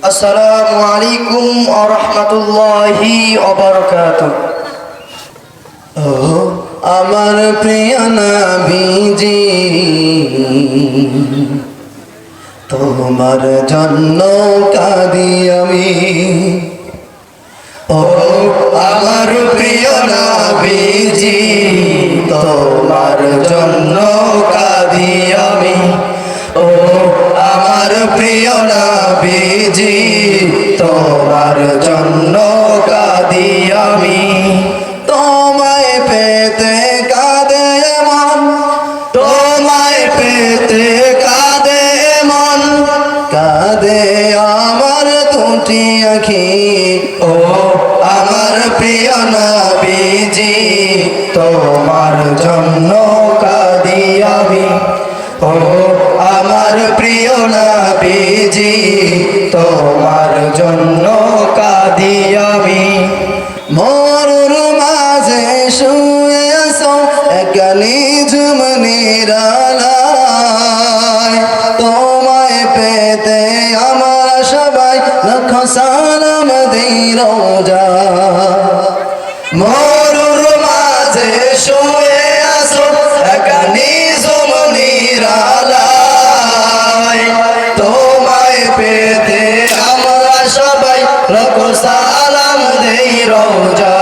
আসসালামু আলাইকুম ওয়া রাহমাতুল্লাহি ওয়া ও আমার প্রিয় নবীজি, তোমার জন্য কাঁদি আমি। ও আমার প্রিয় নবীজি, তোমার জন্য কাঁদি আখি ও আমার প্রিয় নবীজি, তোমার জন্য কাঁদি আমি। ও আমার প্রিয় নবীজি, তোমার জন্য কাঁদি আমি। মরুর মাঝে শুয়ে আছো একানি ঝুমনিরালায় সবাই লক্ষ সালাম দেই রোজা। মরুর মাঝে শুয়ে আছো একানি ঝুমনিরালায় তোমায় পেতে আমরা সবাই লক্ষ সালাম দেই রোজায়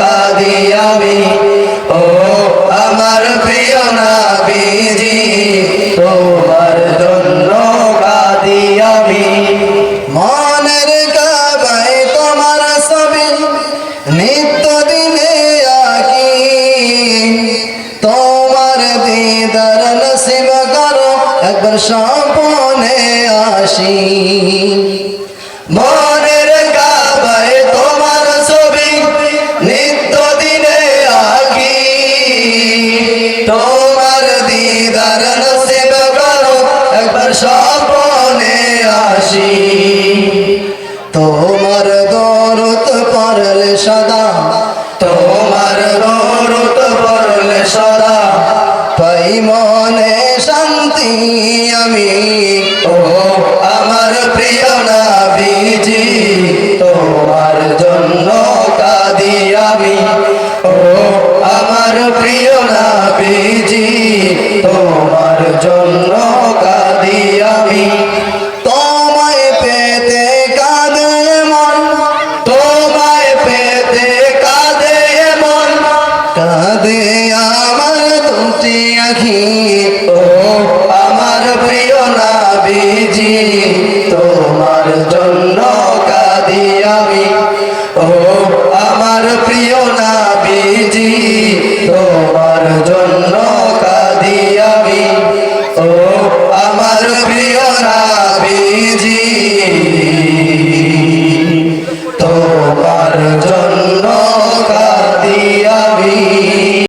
কাঁদি আমি ও আমার প্রিয় নাবিজি, তোমার জন্য কাঁদি আমি। মনের কাবাই তোমার ছবি নিত্য দিনে আঁকি। তোমার দিদার নসিব করো, একবার স্বপনে আসি। মনের তোমার দিদার নসিব করো, একবার স্বপনে আসি। তোমার দরত পরলে সদা, তোমার দরত পরলে সদা, পাই মনে শান্তি আমি। জন্য কাঁদি আমি তোমায় পেতে কাঁদে মন, তোমায় পেতে কাঁদে মন। কাঁদে আমার দুটি আখি, ও আমার প্রিয় নাবিজি, তোমার জন্য